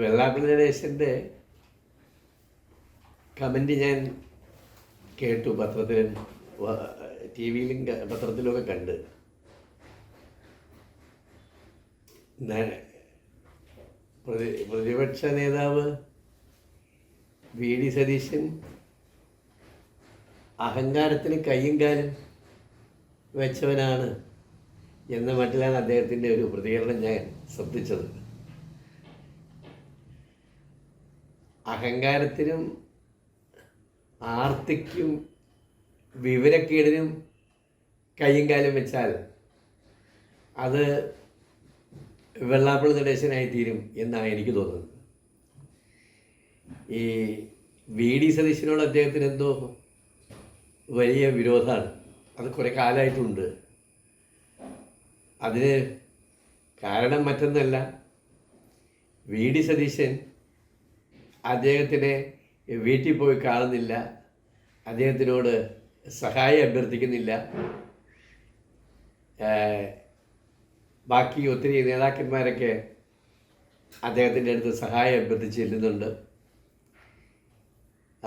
Vellappally ഗണേശന്റെ comment ഞാൻ കേട്ടു പത്രത്തിൽ ടി വിയിലും പത്രത്തിലുമൊക്കെ കണ്ട്. പ്രതിപക്ഷ നേതാവ് വി ഡി സതീശൻ അഹങ്കാരത്തിന് കയ്യും കാലും വെച്ചവനാണ് എന്ന മട്ടിലാണ് അദ്ദേഹത്തിന്റെ ഒരു പ്രതികരണം ഞാൻ ശ്രദ്ധിച്ചത്. അഹങ്കാരത്തിനും ആർത്തിക്കും വിവരക്കേടിനും കയ്യും കാലും വെച്ചാൽ അത് വെള്ളാപ്പള്ളി നടേശനായി തീരും എന്നാണ് എനിക്ക് തോന്നുന്നത്. ഈ വി ഡി സതീശനോട് അദ്ദേഹത്തിന് എന്തോ വലിയ വിരോധമാണ്. അത് കുറേ കാലമായിട്ടുണ്ട്. അതിന് കാരണം മറ്റൊന്നല്ല വി ഡി സതീശൻ അദ്ദേഹത്തിനെ വീട്ടിൽ പോയി കാണുന്നില്ല. അദ്ദേഹത്തിനോട് സഹായം അഭ്യർത്ഥിക്കുന്നില്ല. ബാക്കി ഒത്തിരി നേതാക്കന്മാരൊക്കെ അദ്ദേഹത്തിന്റെ അടുത്ത് സഹായം അഭ്യർത്ഥിച്ച് ചെല്ലുന്നുണ്ട്.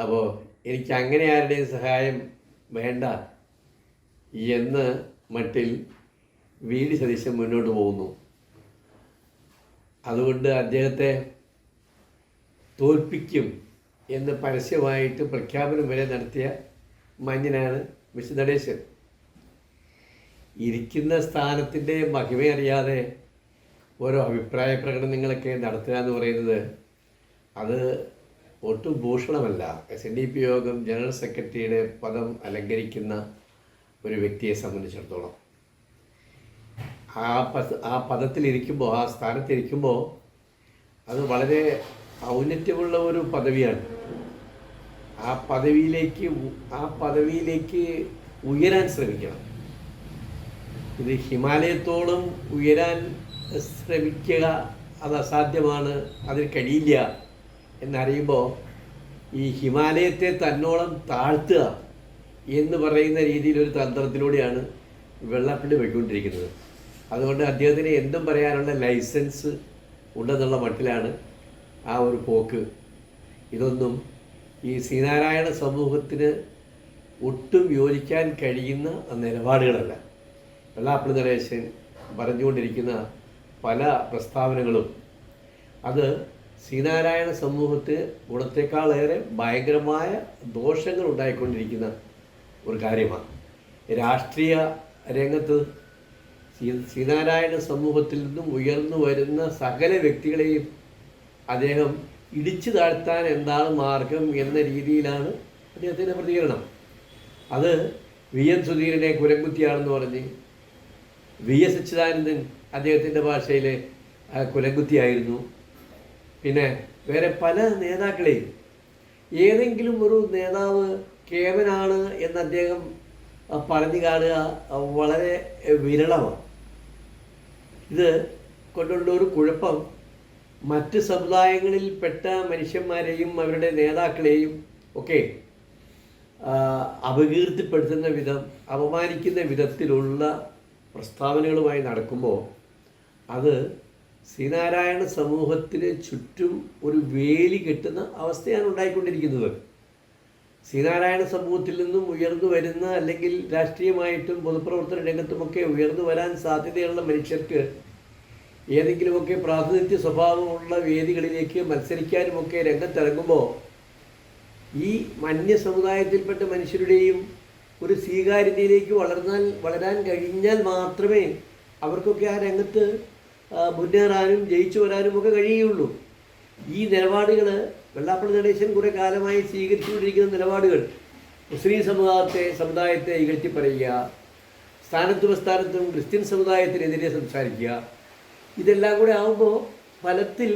അപ്പോൾ എനിക്ക് അങ്ങനെ ആരുടെയും സഹായം വേണ്ട എന്ന് മട്ടിൽ വീട് സതീശൻ മുന്നോട്ട് പോകുന്നു. അതുകൊണ്ട് അദ്ദേഹത്തെ തോൽപ്പിക്കും എന്ന് പരസ്യമായിട്ട് പ്രഖ്യാപനം വരെ നടത്തിയ മഞ്ഞനാണ് മിസ്റ്റർ നടേശൻ. ഇരിക്കുന്ന സ്ഥാനത്തിന്റെ മഹിമയറിയാതെ ഓരോ അഭിപ്രായ പ്രകടനങ്ങളൊക്കെ നടത്തുക എന്ന് പറയുന്നത് അത് ഒട്ടും ഭൂഷണമല്ല. S N D P Yogam general സെക്രട്ടറിയുടെ പദം അലങ്കരിക്കുന്ന ഒരു വ്യക്തിയെ സംബന്ധിച്ചിടത്തോളം. ആ പ ആ പദത്തിലിരിക്കുമ്പോൾ ആ സ്ഥാനത്തിരിക്കുമ്പോൾ അത് വളരെ ഔന്നത്യമുള്ള ഒരു പദവിയാണ്. ആ പദവിയിലേക്ക് ആ പദവിയിലേക്ക് ഉയരാൻ ശ്രമിക്കണം. ഇത് ഹിമാലയത്തോളം ഉയരാൻ ശ്രമിക്കുക അത് അസാധ്യമാണ് അതിന് കഴിയില്ല എന്നറിയുമ്പോൾ ഈ ഹിമാലയത്തെ തന്നോളം താഴ്ത്തുക എന്ന് പറയുന്ന രീതിയിലൊരു തന്ത്രത്തിലൂടെയാണ് വെള്ളപ്പള്ളി പോയിക്കൊണ്ടിരിക്കുന്നത്. അതുകൊണ്ട് അദ്ദേഹത്തിന് എന്തും പറയാനുള്ള ലൈസൻസ് ഉണ്ടെന്നുള്ള മട്ടിലാണ് ആ ഒരു പോക്ക്. ഇതൊന്നും ഈ ശ്രീനാരായണ സമൂഹത്തിന് ഒട്ടും യോജിക്കാൻ കഴിയുന്ന നിലപാടുകളല്ല. വെള്ളാപ്പള്ളി നടേശൻ പറഞ്ഞുകൊണ്ടിരിക്കുന്ന പല പ്രസ്താവനകളും അത് ശ്രീനാരായണ സമൂഹത്തെ ഗുണത്തെക്കാളേറെ ഭയങ്കരമായ ദോഷങ്ങൾ ഉണ്ടായിക്കൊണ്ടിരിക്കുന്ന ഒരു കാര്യമാണ്. രാഷ്ട്രീയ രംഗത്ത് ശ്രീ- ശ്രീനാരായണ സമൂഹത്തിൽ നിന്നും ഉയർന്നു വരുന്ന സകല വ്യക്തികളെയും അദ്ദേഹം ഇടിച്ചു താഴ്ത്താൻ എന്താണ് മാർഗം എന്ന രീതിയിലാണ് അദ്ദേഹത്തിന്റെ പ്രതികരണം. അത് വി എൻ സുധീരനെ കുലങ്കുത്തിയാണെന്ന് പറഞ്ഞ് വി എസ് അച്യുതാനന്ദൻ അദ്ദേഹത്തിന്റെ ഭാഷയിൽ കുലങ്കുത്തിയായിരുന്നു പിന്നെ വേറെ പല നേതാക്കളെയും ഏതെങ്കിലും ഒരു നേതാവ് കേവനാണ് എന്ന് അദ്ദേഹം പറഞ്ഞു കാണുക വളരെ വിരളമാണ്. ഇത് കൊണ്ടുള്ള ഒരു കുഴപ്പം മറ്റ് സമുദായങ്ങളിൽപ്പെട്ട മനുഷ്യന്മാരെയും അവരുടെ നേതാക്കളെയും ഒക്കെ അപകീർത്തിപ്പെടുത്തുന്ന വിധം അപമാനിക്കുന്ന വിധത്തിലുള്ള പ്രസ്താവനകളുമായി നടക്കുമ്പോൾ അത് ശ്രീനാരായണ സമൂഹത്തിന് ചുറ്റും ഒരു വേലി കെട്ടുന്ന അവസ്ഥയാണ് ഉണ്ടായിക്കൊണ്ടിരിക്കുന്നത്. ശ്രീനാരായണ സമൂഹത്തിൽ നിന്നും ഉയർന്നു വരുന്ന അല്ലെങ്കിൽ രാഷ്ട്രീയമായിട്ടും പൊതുപ്രവർത്തന രംഗത്തുമൊക്കെ ഉയർന്നു വരാൻ സാധ്യതയുള്ള മനുഷ്യർക്ക് ഏതെങ്കിലുമൊക്കെ പ്രാതിനിധ്യ സ്വഭാവമുള്ള വേദികളിലേക്ക് മത്സരിക്കാനുമൊക്കെ രംഗത്തിറങ്ങുമ്പോൾ ഈ മന്യ സമുദായത്തിൽപ്പെട്ട മനുഷ്യരുടെയും ഒരു സ്വീകാര്യതയിലേക്ക് വളർന്നാൽ വളരാൻ കഴിഞ്ഞാൽ മാത്രമേ അവർക്കൊക്കെ ആ രംഗത്ത് മുന്നേറാനും ജയിച്ചു വരാനും ഒക്കെ കഴിയുള്ളൂ ഈ നിലപാടുകൾ വെള്ളാപ്പള്ളി നടേശൻ കുറേ കാലമായി സ്വീകരിച്ചുകൊണ്ടിരിക്കുന്ന നിലപാടുകൾ. മുസ്ലിം സമുദായത്തെ സമുദായത്തെ ഇകഴ്ത്തി പറയുക സ്ഥാനത്തും സ്ഥാനത്തും ക്രിസ്ത്യൻ സമുദായത്തിനെതിരെ സംസാരിക്കുക. ഇതെല്ലാം കൂടെ ആകുമ്പോൾ ഫലത്തിൽ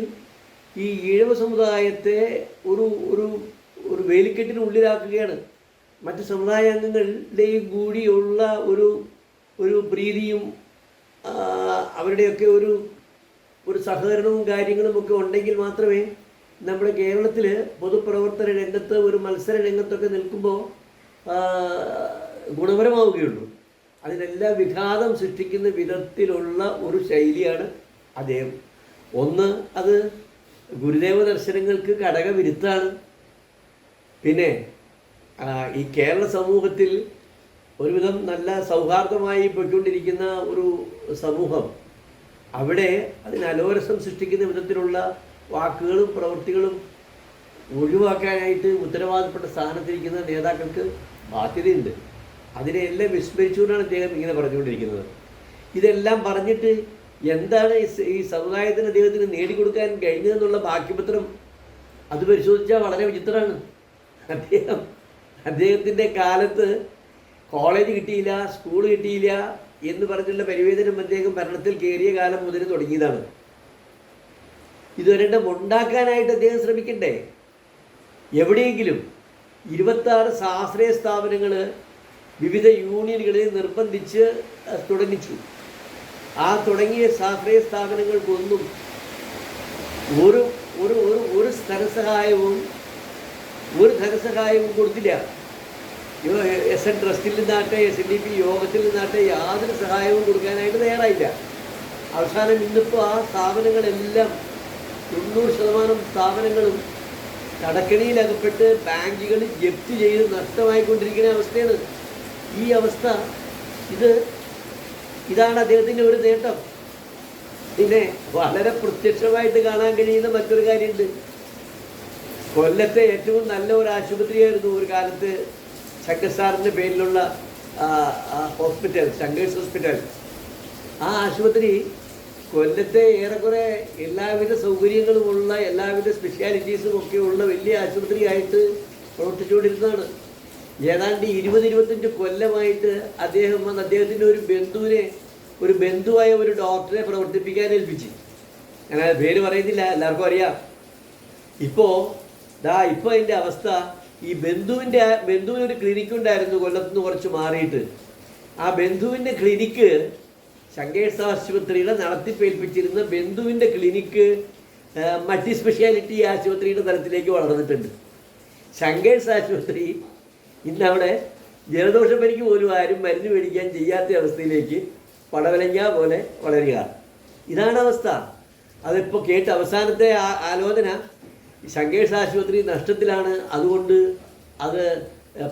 ഈ ഈഴവ സമുദായത്തെ ഒരു ഒരു ഒരു വേലിക്കെട്ടിനുള്ളിലാക്കുകയാണ് മറ്റ് സമുദായ അംഗങ്ങളുടെയും കൂടിയുള്ള ഒരു ഒരു പ്രീതിയും അവരുടെയൊക്കെ ഒരു ഒരു സഹകരണവും കാര്യങ്ങളും ഒക്കെ ഉണ്ടെങ്കിൽ മാത്രമേ നമ്മുടെ കേരളത്തിൽ പൊതുപ്രവർത്തന രംഗത്ത് ഒരു മത്സര രംഗത്തൊക്കെ നിൽക്കുമ്പോൾ ഗുണപരമാവുകയുള്ളൂ. അതിനെല്ലാം വിഘാതം സൃഷ്ടിക്കുന്ന വിധത്തിലുള്ള ഒരു ശൈലിയാണ് അദ്ദേഹം. ഒന്ന് അത് ഗുരുദേവ ദർശനങ്ങൾക്ക് ഘടകവിരുത്താണ് പിന്നെ ഈ കേരള സമൂഹത്തിൽ ഒരുവിധം നല്ല സൗഹാർദ്ദമായി പോയിക്കൊണ്ടിരിക്കുന്ന ഒരു സമൂഹം അവിടെ അതിന് അലോരസം സൃഷ്ടിക്കുന്ന വിധത്തിലുള്ള വാക്കുകളും പ്രവൃത്തികളും ഒഴിവാക്കാനായിട്ട് ഉത്തരവാദപ്പെട്ട സ്ഥാനത്തിരിക്കുന്ന നേതാക്കൾക്ക് ബാധ്യതയുണ്ട്. അതിനെയെല്ലാം വിസ്മരിച്ചുകൊണ്ടാണ് അദ്ദേഹം ഇങ്ങനെ പറഞ്ഞുകൊണ്ടിരിക്കുന്നത്. ഇതെല്ലാം പറഞ്ഞിട്ട് എന്താണ് ഈ സമുദായത്തിന് അദ്ദേഹത്തിന് നേടിക്കൊടുക്കാൻ കഴിഞ്ഞതെന്നുള്ള ബാക്കിപത്രം അത് പരിശോധിച്ചാൽ വളരെ വിചിത്രമാണ്. അദ്ദേഹം അദ്ദേഹത്തിന്റെ കാലത്ത് കോളേജ് കിട്ടിയില്ല സ്കൂൾ കിട്ടിയില്ല എന്ന് പറഞ്ഞുള്ള പരിവേദനം അദ്ദേഹം ഭരണത്തിൽ കയറിയ കാലം മുതൽ തുടങ്ങിയതാണ്. ഇതുവരെ ഉണ്ടാക്കാനായിട്ട് അദ്ദേഹം ശ്രമിക്കണ്ടേ? എവിടെയെങ്കിലും ഇരുപത്താറ് സ്വാശ്രയ സ്ഥാപനങ്ങൾ വിവിധ യൂണിയനുകളിൽ നിർബന്ധിച്ച് തുടങ്ങിച്ചു. ആ തുടങ്ങിയ സ്വാശ്രയ സ്ഥാപനങ്ങൾക്കൊന്നും ഒരു ഒരു ഒരു ഒരു ധനസഹായവും ഒരു ധനസഹായവും കൊടുത്തില്ല. എസ് എൻ ട്രസ്റ്റിൽ നിന്നാട്ടെ എസ് എൻ ഡി പി യോഗത്തിൽ നിന്നാട്ടെ യാതൊരു സഹായവും കൊടുക്കാനായിട്ട് തയ്യാറായില്ല. അവസാനം ഇന്നിപ്പോൾ ആ സ്ഥാപനങ്ങളെല്ലാം തൊണ്ണൂറ് ശതമാനം സ്ഥാപനങ്ങളും കടക്കണിയിലകപ്പെട്ട് ബാങ്കുകൾ ജപ്തി ചെയ്ത് നഷ്ടമായിക്കൊണ്ടിരിക്കുന്ന അവസ്ഥയാണ്. ഈ അവസ്ഥ ഇത് ഇതാണ് അദ്ദേഹത്തിന്റെ ഒരു നേട്ടം. പിന്നെ വളരെ പ്രത്യക്ഷമായിട്ട് കാണാൻ കഴിയുന്ന മറ്റൊരു കാര്യമുണ്ട്. കൊല്ലത്തെ ഏറ്റവും നല്ല ഒരു ആശുപത്രിയായിരുന്നു ഒരു കാലത്ത് ശങ്കർ പേരിലുള്ള ഹോസ്പിറ്റൽ ശങ്കേഴ്സ് ഹോസ്പിറ്റൽ. ആ ആശുപത്രി കൊല്ലത്തെ ഏറെക്കുറെ എല്ലാവിധ സൗകര്യങ്ങളുമുള്ള എല്ലാവിധ സ്പെഷ്യാലിറ്റീസും ഒക്കെ ഉള്ള വലിയ ആശുപത്രിയായിട്ട് പ്രവർത്തിച്ചുകൊണ്ടിരുന്നതാണ്. ഏതാണ്ട് ഇരുപത് ഇരുപത്തഞ്ച് കൊല്ലമായിട്ട് അദ്ദേഹം വന്ന് അദ്ദേഹത്തിന്റെ ഒരു ബന്ധുവിനെ ഒരു ബന്ധുവായ ഒരു ഡോക്ടറെ പ്രവർത്തിപ്പിക്കാൻ ഏൽപ്പിച്ചു. ഞാൻ പേര് പറയുന്നില്ല എല്ലാവർക്കും അറിയാം. ഇപ്പോൾ ദാ ഇപ്പോൾ അതിന്റെ അവസ്ഥ. ഈ ബന്ധുവിന്റെ ബന്ധുവിന് ഒരു ക്ലിനിക്ക് ഉണ്ടായിരുന്നു കൊല്ലത്തുനിന്ന് കുറച്ച് മാറിയിട്ട്. ആ ബന്ധുവിന്റെ ക്ലിനിക്ക് ശങ്കേഷ് ആശുപത്രിയുടെ നടത്തിപ്പേൽപ്പിച്ചിരുന്ന ബന്ധുവിന്റെ ക്ലിനിക്ക് മൾട്ടി സ്പെഷ്യാലിറ്റി ആശുപത്രിയുടെ തലത്തിലേക്ക് വളർന്നിട്ടുണ്ട്. ശങ്കേഴ്സ് ആശുപത്രി ഇന്ന് അവിടെ ജലദോഷപ്പനിക്ക് പോലും ആരും മരുന്ന് മേടിക്കാൻ ചെയ്യാത്ത അവസ്ഥയിലേക്ക് പടവലങ്ങ പോലെ വളരുക. ഇതാണ് അവസ്ഥ. അതിപ്പോൾ കേട്ട് അവസാനത്തെ ആ- ആലോചന ശങ്കേഷ് ആശുപത്രി നഷ്ടത്തിലാണ്. അതുകൊണ്ട് അത്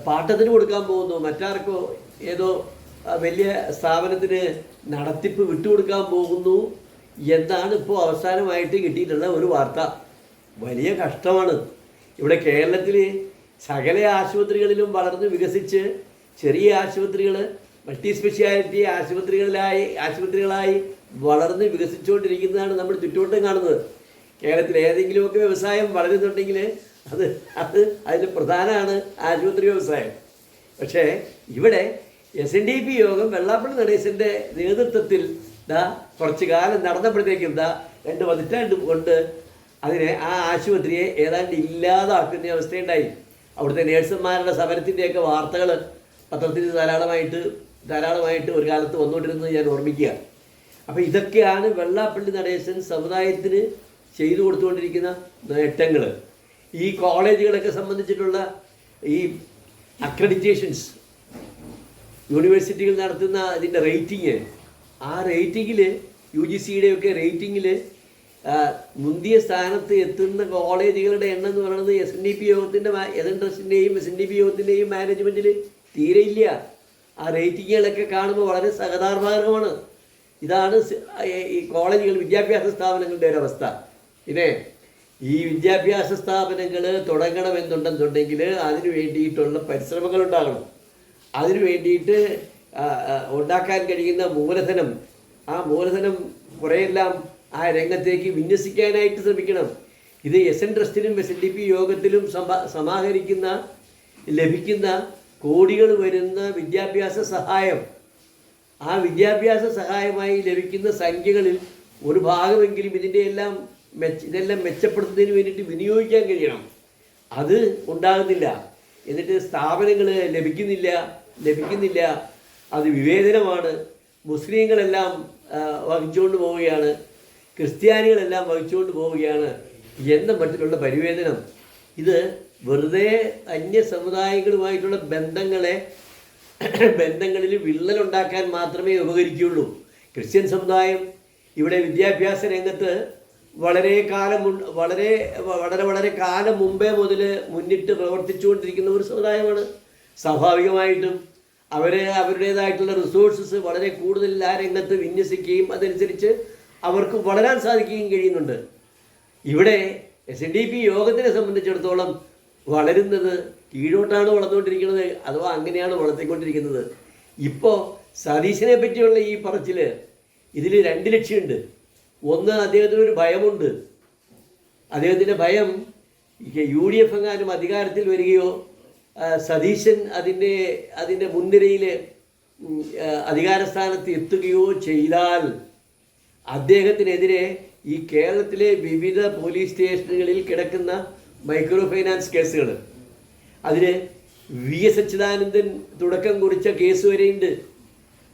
പാട്ടത്തിന് കൊടുക്കാൻ പോകുന്നു. മറ്റാർക്കോ ഏതോ വലിയ സ്ഥാപനത്തിന് നടത്തിപ്പ് വിട്ടുകൊടുക്കാൻ പോകുന്നു എന്നാണ് ഇപ്പോൾ അവസാനമായിട്ട് കിട്ടിയിട്ടുള്ള ഒരു വാർത്ത. വലിയ കഷ്ടമാണ്. ഇവിടെ കേരളത്തിൽ സകല ആശുപത്രികളിലും വളർന്ന് വികസിച്ച് ചെറിയ ആശുപത്രികൾ മൾട്ടി സ്പെഷ്യാലിറ്റി ആശുപത്രികളിലായി ആശുപത്രികളായി വളർന്ന് വികസിച്ചുകൊണ്ടിരിക്കുന്നതാണ് നമ്മൾ ചുറ്റുവട്ടം കാണുന്നത്. കേരളത്തിൽ ഏതെങ്കിലുമൊക്കെ വ്യവസായം വളരുന്നുണ്ടെങ്കിൽ അത് അത് അതിൽ പ്രധാനമാണ് ആശുപത്രി വ്യവസായം. പക്ഷേ ഇവിടെ എസ് എൻ ഡി പി യോഗം വെള്ളാപ്പള്ളി നടേശന്റെ നേതൃത്വത്തിൽ ദാ കുറച്ച് കാലം നടന്നപ്പോഴത്തേക്കും ദാ രണ്ട് പതിറ്റാണ്ട് കൊണ്ട് അതിനെ ആ ആശുപത്രിയെ ഏതാണ്ട് ഇല്ലാതാക്കുന്ന അവസ്ഥയുണ്ടായി. അവിടുത്തെ നേഴ്സുമാരുടെ സമരത്തിന്റെയൊക്കെ വാർത്തകൾ പത്രത്തിൽ ധാരാളമായിട്ട് ധാരാളമായിട്ട് ഒരു കാലത്ത് വന്നുകൊണ്ടിരുന്നത് ഞാൻ ഓർമ്മിക്കുകയാണ്. അപ്പോൾ ഇതൊക്കെയാണ് വെള്ളാപ്പള്ളി നടേശൻ സമുദായത്തിന് ചെയ്തു കൊടുത്തുകൊണ്ടിരിക്കുന്ന നേട്ടങ്ങൾ ഈ കോളേജുകളൊക്കെ സംബന്ധിച്ചിട്ടുള്ള ഈ അക്രഡിറ്റേഷൻസ് യൂണിവേഴ്സിറ്റികൾ നടത്തുന്ന അതിന്റെ റേറ്റിംഗ് ആ റേറ്റിങ്ങിൽ യു ജി സിയുടെയൊക്കെ റേറ്റിങ്ങിൽ മുന്തിയ സ്ഥാനത്ത് എത്തുന്ന കോളേജുകളുടെ എണ്ണം എന്ന് പറയുന്നത് എസ് എൻ ഡി പി യോഗത്തിന്റെ എസ് എൻ ട്രസ്റ്റിന്റെയും എസ് എൻ ഡി പി യോഗത്തിന്റെയും മാനേജ്മെന്റിൽ തീരെ ഇല്ല. ആ റേറ്റിങ്ങുകളൊക്കെ കാണുമ്പോൾ വളരെ സഹതാർഭാഗമാണ്. ഇതാണ് ഈ- കോളേജുകൾ വിദ്യാഭ്യാസ സ്ഥാപനങ്ങളുടെ ഒരു അവസ്ഥ. പിന്നെ ഈ വിദ്യാഭ്യാസ സ്ഥാപനങ്ങൾ തുടങ്ങണമെന്നുണ്ടെന്നുണ്ടെങ്കിൽ അതിന് വേണ്ടിയിട്ടുള്ള പരിശ്രമങ്ങൾ ഉണ്ടാകണം അതിനു വേണ്ടിയിട്ട് ഉണ്ടാക്കാൻ കഴിയുന്ന മൂലധനം ആ മൂലധനം കുറേയെല്ലാം ആ രംഗത്തേക്ക് വിന്യസിക്കാനായിട്ട് ശ്രമിക്കണം. ഇത് എസ് എൻ ട്രസ്റ്റിലും എസ് എൻ ഡി പി യോഗത്തിലും സമ- സമാഹരിക്കുന്ന ലഭിക്കുന്ന കോടികൾ വരുന്ന വിദ്യാഭ്യാസ സഹായം. ആ വിദ്യാഭ്യാസ സഹായമായി ലഭിക്കുന്ന സംഖ്യകളിൽ ഒരു ഭാഗമെങ്കിലും ഇതിന്റെ എല്ലാം മെച്ച ഇതെല്ലാം മെച്ചപ്പെടുത്തുന്നതിന് വേണ്ടിയിട്ട് വിനിയോഗിക്കാൻ കഴിയണം. അത് ഉണ്ടാകുന്നില്ല. എന്നിട്ട് സ്ഥാപനങ്ങൾ ലഭിക്കുന്നില്ല ലഭിക്കുന്നില്ല. അത് വിവേചനമാണ്. മുസ്ലിങ്ങളെല്ലാം വഹിച്ചുകൊണ്ട് പോവുകയാണ്. ക്രിസ്ത്യാനികളെല്ലാം വഹിച്ചുകൊണ്ട് പോവുകയാണ് എന്ന മട്ടിലുള്ള പരിവേദനം. ഇത് വെറുതെ അന്യ സമുദായങ്ങളുമായിട്ടുള്ള ബന്ധങ്ങളെ ബന്ധങ്ങളിൽ വിള്ളലുണ്ടാക്കാൻ മാത്രമേ ഉപകരിക്കുകയുള്ളൂ. ക്രിസ്ത്യൻ സമുദായം ഇവിടെ വിദ്യാഭ്യാസ രംഗത്ത് വളരെ കാലം വളരെ വളരെ വളരെ കാലം മുമ്പേ മുതൽ മുന്നിട്ട് പ്രവർത്തിച്ചുകൊണ്ടിരിക്കുന്ന ഒരു സമുദായമാണ്. സ്വാഭാവികമായിട്ടും അവരെ അവരുടേതായിട്ടുള്ള റിസോഴ്സസ് വളരെ കൂടുതൽ ആ രംഗത്ത് വിന്യസിക്കുകയും അതനുസരിച്ച് അവർക്ക് വളരാൻ സാധിക്കുകയും കഴിയുന്നുണ്ട്. ഇവിടെ എസ് എൻ ഡി പി യോഗത്തിനെ സംബന്ധിച്ചിടത്തോളം വളരുന്നത് കീഴോട്ടാണ് വളർന്നുകൊണ്ടിരിക്കുന്നത് അഥവാ അങ്ങനെയാണ് വളർത്തിക്കൊണ്ടിരിക്കുന്നത്. ഇപ്പോൾ സതീശനെ പറ്റിയുള്ള ഈ പറച്ചിൽ ഇതിൽ രണ്ട് ലക്ഷ്യമുണ്ട്. ഒന്ന് അദ്ദേഹത്തിന് ഒരു ഭയമുണ്ട്. അദ്ദേഹത്തിന്റെ ഭയം യു ഡി എഫ് എങ്ങാനും അധികാരത്തിൽ വരികയോ സതീശൻ അതിന്റെ അതിന്റെ മുൻനിരയിൽ അധികാരസ്ഥാനത്ത് എത്തുകയോ ചെയ്താൽ അദ്ദേഹത്തിനെതിരെ ഈ കേരളത്തിലെ വിവിധ പോലീസ് സ്റ്റേഷനുകളിൽ കിടക്കുന്ന മൈക്രോ ഫൈനാൻസ് കേസുകൾ അതിന് വി എസ് അച്യുതാനന്ദൻ തുടക്കം കുറിച്ച കേസ് വരെയുണ്ട്.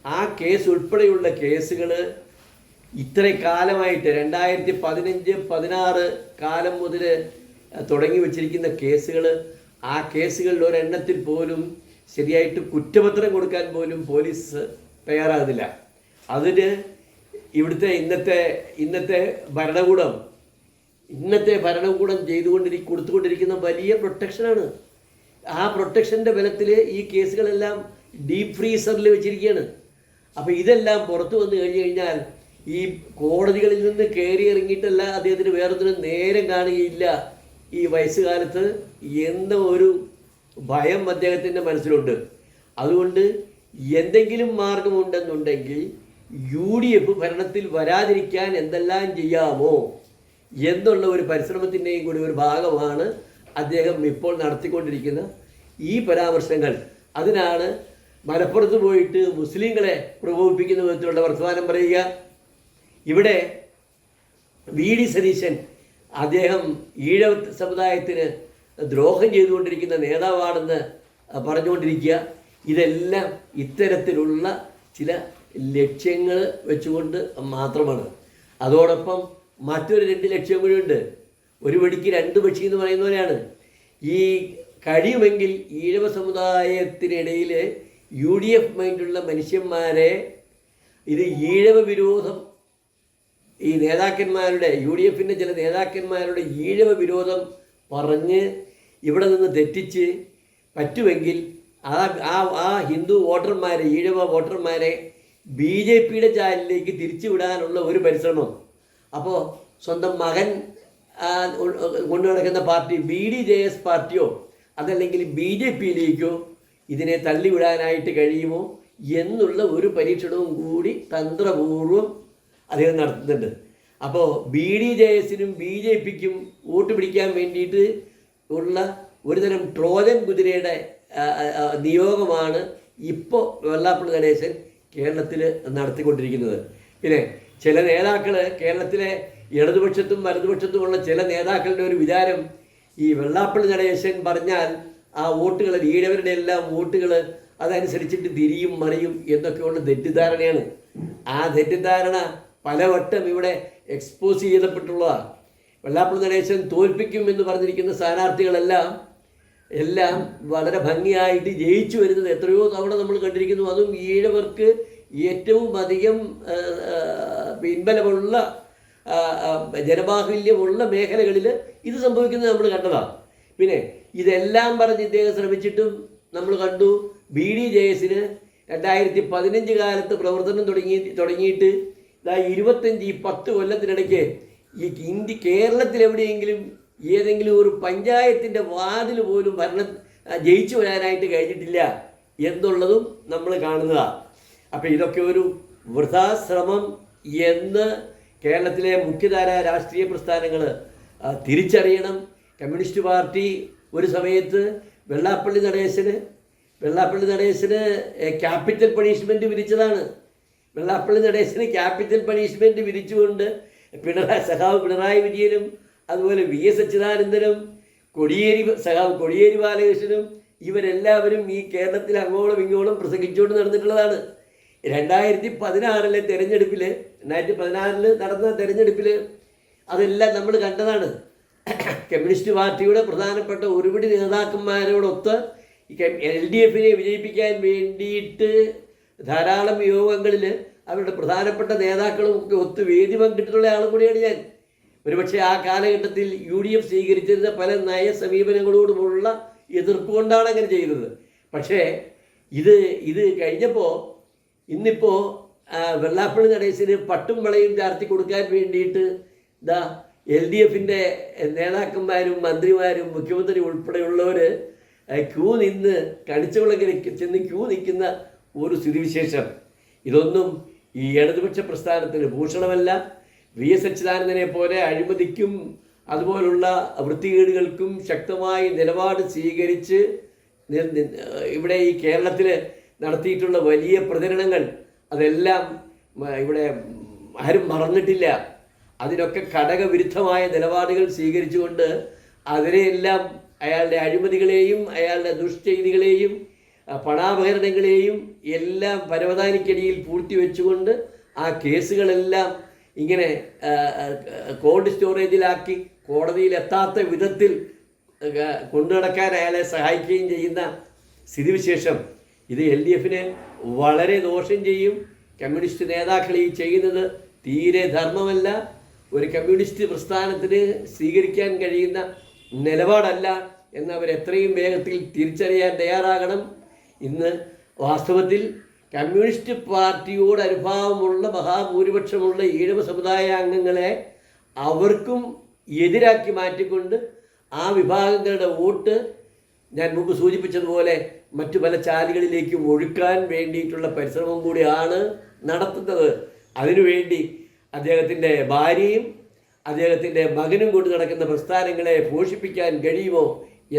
ആ കേസ് ഉൾപ്പെടെയുള്ള കേസുകൾ ഇത്ര കാലമായിട്ട് രണ്ടായിരത്തി പതിനഞ്ച് പതിനാറ് കാലം മുതൽ തുടങ്ങി വച്ചിരിക്കുന്ന കേസുകൾ ആ കേസുകളിൽ ഒരെണ്ണത്തിൽ പോലും ശരിയായിട്ട് കുറ്റപത്രം കൊടുക്കാൻ പോലും പോലീസ് തയ്യാറാകുന്നില്ല. അതിന് ഇവിടുത്തെ ഇന്നത്തെ ഇന്നത്തെ ഭരണകൂടം ഇന്നത്തെ ഭരണകൂടം ചെയ്തുകൊണ്ടിരി കൊടുത്തുകൊണ്ടിരിക്കുന്ന വലിയ പ്രൊട്ടക്ഷനാണ്. ആ പ്രൊട്ടക്ഷന്റെ ബലത്തിൽ ഈ കേസുകളെല്ലാം ഡീപ് ഫ്രീസറിൽ വെച്ചിരിക്കുകയാണ് അപ്പോൾ ഇതെല്ലാം പുറത്തു വന്നു കഴിഞ്ഞു കഴിഞ്ഞാൽ ഈ കോടതികളിൽ നിന്ന് കയറി ഇറങ്ങിയിട്ടല്ല അദ്ദേഹത്തിന് വേറൊന്നിനും നേരം കാണുകയില്ല ഈ വയസ്സുകാലത്ത് എന്ന ഒരു ഭയം അദ്ദേഹത്തിന്റെ മനസ്സിലുണ്ട്. അതുകൊണ്ട് എന്തെങ്കിലും മാർഗമുണ്ടെന്നുണ്ടെങ്കിൽ യു ഡി എഫ് ഭരണത്തിൽ വരാതിരിക്കാൻ എന്തെല്ലാം ചെയ്യാമോ എന്നുള്ള ഒരു പരിശ്രമത്തിന്റെയും കൂടി ഒരു ഭാഗമാണ് അദ്ദേഹം ഇപ്പോൾ നടത്തിക്കൊണ്ടിരിക്കുന്ന ഈ പരാമർശങ്ങൾ. അതിനാണ് മലപ്പുറത്ത് പോയിട്ട് മുസ്ലിങ്ങളെ പ്രകോപിപ്പിക്കുന്ന വിധത്തിലുള്ള വർത്തമാനം പറയുക. ഇവിടെ വി ഡി സതീശൻ അദ്ദേഹം ഈഴവ സമുദായത്തിന് ദ്രോഹം ചെയ്തുകൊണ്ടിരിക്കുന്ന നേതാവാണെന്ന് പറഞ്ഞുകൊണ്ടിരിക്കുക. ഇതെല്ലാം ഇത്തരത്തിലുള്ള ചില ലക്ഷ്യങ്ങൾ വെച്ചുകൊണ്ട് മാത്രമാണ്. അതോടൊപ്പം മറ്റൊരു രണ്ട് ലക്ഷ്യം കൂടിയുണ്ട് ഒരു വെടിക്ക് രണ്ട് പക്ഷി എന്ന് പറയുന്ന പോലെയാണ്. ഈ കഴിയുമെങ്കിൽ ഈഴവ സമുദായത്തിനിടയിൽ യു ഡി എഫ് മൈൻഡുള്ള മനുഷ്യന്മാരെ ഇത് ഈഴവ വിരോധം ഈ നേതാക്കന്മാരുടെ യു ഡി എഫിന്റെ ചില നേതാക്കന്മാരുടെ ഈഴവ വിരോധം പറഞ്ഞ് ഇവിടെ നിന്ന് തെറ്റിച്ച് പറ്റുമെങ്കിൽ ആ ആ ഹിന്ദു വോട്ടർമാരെ ഈഴവ വോട്ടർമാരെ ബി ജെ പിയുടെ ചാനലിലേക്ക് തിരിച്ചുവിടാനുള്ള ഒരു പരിശ്രമം. അപ്പോൾ സ്വന്തം മകൻ കൊണ്ടു നടക്കുന്ന party B D J S പാർട്ടിയോ അതല്ലെങ്കിൽ ബി ജെ പിയിലേക്കോ ഇതിനെ തള്ളിവിടാനായിട്ട് കഴിയുമോ എന്നുള്ള ഒരു പരീക്ഷണവും കൂടി തന്ത്രപൂർവം അദ്ദേഹം നടത്തുന്നുണ്ട്. അപ്പോൾ ബി ഡി ജെ എസിനും ബി ജെ പിക്കും വോട്ട് പിടിക്കാൻ വേണ്ടിയിട്ട് ഉള്ള ഒരുതരം ട്രോജൻ കുതിരയുടെ നിയോഗമാണ് ഇപ്പോൾ വെള്ളാപ്പള്ളി നടേശൻ കേരളത്തിൽ നടത്തിക്കൊണ്ടിരിക്കുന്നത്. പിന്നെ ചില നേതാക്കൾ കേരളത്തിലെ ഇടതുപക്ഷത്തും വലതുപക്ഷത്തുമുള്ള ചില നേതാക്കളുടെ ഒരു വിചാരം ഈ വെള്ളാപ്പള്ളി നടേശൻ പറഞ്ഞാൽ ആ വോട്ടുകൾ ഈഴവരുടെ എല്ലാം വോട്ടുകൾ അതനുസരിച്ചിട്ട് തിരിയും മറിയും എന്നൊക്കെയുള്ള തെറ്റിദ്ധാരണയാണ്. ആ തെറ്റിദ്ധാരണ പലവട്ടം ഇവിടെ എക്സ്പോസ് ചെയ്യപ്പെട്ടുള്ളതാണ് വെള്ളാപ്പള്ളി നടേശൻ തോൽപ്പിക്കും എന്ന് പറഞ്ഞിരിക്കുന്ന സ്ഥാനാർത്ഥികളെല്ലാം എല്ലാം വളരെ ഭംഗിയായിട്ട് ജയിച്ചു വരുന്നത്. എത്രയോ തവണ നമ്മൾ കണ്ടിരിക്കുന്നു. അതും ഈഴവർക്ക് ഏറ്റവും അധികം പിൻബലമുള്ള ജനബാഹുല്യമുള്ള മേഖലകളിൽ ഇത് സംഭവിക്കുന്നത് നമ്മൾ കണ്ടതാണ്. പിന്നെ ഇതെല്ലാം പറഞ്ഞ് ഇദ്ദേഹം ശ്രമിച്ചിട്ടും നമ്മൾ കണ്ടു. ബി ഡി ജെ രണ്ടായിരത്തി പതിനഞ്ച് കാലത്ത് പ്രവർത്തനം തുടങ്ങി തുടങ്ങിയിട്ട് ഇതാ ഇരുപത്തഞ്ച് ഈ പത്ത് കൊല്ലത്തിനിടയ്ക്ക് ഈ ഇന്ത്യ കേരളത്തിൽ എവിടെയെങ്കിലും ഏതെങ്കിലും ഒരു പഞ്ചായത്തിന്റെ വാതിൽ പോലും ഭരണ ജയിച്ചു വരാനായിട്ട് കഴിഞ്ഞിട്ടില്ല എന്നുള്ളതും നമ്മൾ കാണുന്നതാണ് അപ്പോൾ ഇതൊക്കെ ഒരു വൃഥാശ്രമം എന്ന് കേരളത്തിലെ മുഖ്യധാര രാഷ്ട്രീയ പ്രസ്ഥാനങ്ങൾ തിരിച്ചറിയണം. കമ്മ്യൂണിസ്റ്റ് പാർട്ടി ഒരു സമയത്ത് വെള്ളാപ്പള്ളി നടേശന് വെള്ളാപ്പള്ളി നടേശന് ക്യാപിറ്റൽ പണിഷ്മെന്റ് വിധിച്ചതാണ്. വെള്ളാപ്പള്ളി നടേശന് ക്യാപിറ്റൽ പണിഷ്മെന്റ് വിധിച്ചുകൊണ്ട് പിണറായി സഖാവ് പിണറായി വിജയനും അതുപോലെ വി എസ് അച്യുതാനന്ദനും കൊടിയേരി സഖാവ് കൊടിയേരി ബാലകൃഷ്ണനും ഇവരെല്ലാവരും ഈ കേരളത്തിൽ അങ്ങോളം ഇങ്ങോളം പ്രസംഗിച്ചുകൊണ്ട് നടന്നിട്ടുള്ളതാണ്. രണ്ടായിരത്തി പതിനാറിലെ തെരഞ്ഞെടുപ്പിൽ രണ്ടായിരത്തി പതിനാറിൽ നടന്ന തെരഞ്ഞെടുപ്പിൽ അതെല്ലാം നമ്മൾ കണ്ടതാണ്. കമ്മ്യൂണിസ്റ്റ് പാർട്ടിയുടെ പ്രധാനപ്പെട്ട ഒരുപിടി നേതാക്കന്മാരോടൊത്ത് എൽ ഡി എഫിനെ വിജയിപ്പിക്കാൻ വേണ്ടിയിട്ട് ധാരാളം യോഗങ്ങളിൽ അവരുടെ പ്രധാനപ്പെട്ട നേതാക്കളും ഒക്കെ ഒത്ത് വേദി പങ്കിട്ടിട്ടുള്ള ആളും കൂടിയാണ് ഞാൻ. ഒരുപക്ഷെ ആ കാലഘട്ടത്തിൽ യു ഡി എഫ് സ്വീകരിച്ചിരുന്ന പല നയ സമീപനങ്ങളോടുമുള്ള എതിർപ്പ് കൊണ്ടാണ് അങ്ങനെ ചെയ്തത്. പക്ഷേ ഇത് ഇത് കഴിഞ്ഞപ്പോൾ ഇന്നിപ്പോൾ വെള്ളാപ്പള്ളി നടേശന് പട്ടും വളയും ചാർത്തി കൊടുക്കാൻ വേണ്ടിയിട്ട് ഇതാ എൽ ഡി എഫിന്റെ നേതാക്കന്മാരും മന്ത്രിമാരും മുഖ്യമന്ത്രി ഉൾപ്പെടെയുള്ളവർ ക്യൂ നിന്ന് കണിച്ചുകുളങ്ങര ചെന്ന് ക്യൂ നിൽക്കുന്ന ഒരു സ്ഥിതിവിശേഷം. ഇതൊന്നും ഈ ഇടതുപക്ഷ പ്രസ്ഥാനത്തിന് ഭൂഷണമല്ല. വി എസ് അച്യുതാനന്ദനെ പോലെ അഴിമതിക്കും അതുപോലുള്ള വൃത്തികേടുകൾക്കും ശക്തമായി നിലപാട് സ്വീകരിച്ച് ഇവിടെ ഈ കേരളത്തിൽ നടത്തിയിട്ടുള്ള വലിയ പ്രചരണങ്ങൾ അതെല്ലാം ഇവിടെ ആരും മറന്നിട്ടില്ല. അതിനൊക്കെ ഘടകവിരുദ്ധമായ നിലപാടുകൾ സ്വീകരിച്ചുകൊണ്ട് അതിനെയെല്ലാം അയാളുടെ അഴിമതികളെയും അയാളുടെ ദുഷ്ചെയ്തികളെയും പണാപകരണങ്ങളെയും എല്ലാം പരവതാനിക്കടിയിൽ പൂഴ്ത്തിവെച്ചുകൊണ്ട് ആ കേസുകളെല്ലാം ഇങ്ങനെ കോൾഡ് സ്റ്റോറേജിലാക്കി കോടതിയിൽ എത്താത്ത വിധത്തിൽ കൊണ്ടുനടക്കാൻ അയാളെ സഹായിക്കുകയും ചെയ്യുന്ന സ്ഥിതിവിശേഷം ഇത് എൽ ഡി എഫിന് വളരെ ദോഷം ചെയ്യും. കമ്മ്യൂണിസ്റ്റ് നേതാക്കൾ ഈ ചെയ്യുന്നത് തീരെ ധർമ്മമല്ല. ഒരു കമ്മ്യൂണിസ്റ്റ് പ്രസ്ഥാനത്തിന് സ്വീകരിക്കാൻ കഴിയുന്ന നിലപാടല്ല എന്ന് അവർ എത്രയും വേഗത്തിൽ തിരിച്ചറിയാൻ തയ്യാറാകണം. ഇന്ന് വാസ്തവത്തിൽ കമ്മ്യൂണിസ്റ്റ് പാർട്ടിയോട് അനുഭാവമുള്ള മഹാഭൂരിപക്ഷമുള്ള ഈഴവ സമുദായ അംഗങ്ങളെ അവർക്കും എതിരാക്കി മാറ്റിക്കൊണ്ട് ആ വിഭാഗങ്ങളുടെ വോട്ട് ഞാൻ മുമ്പ് സൂചിപ്പിച്ചതുപോലെ മറ്റു പല ചാലുകളിലേക്കും ഒഴുക്കാൻ വേണ്ടിയിട്ടുള്ള പരിശ്രമം കൂടിയാണ് നടത്തുന്നത്. അതിനുവേണ്ടി അദ്ദേഹത്തിന്റെ ഭാര്യയും അദ്ദേഹത്തിന്റെ മകനും കൊണ്ട് നടക്കുന്ന പ്രസ്ഥാനങ്ങളെ പോഷിപ്പിക്കാൻ കഴിയുമോ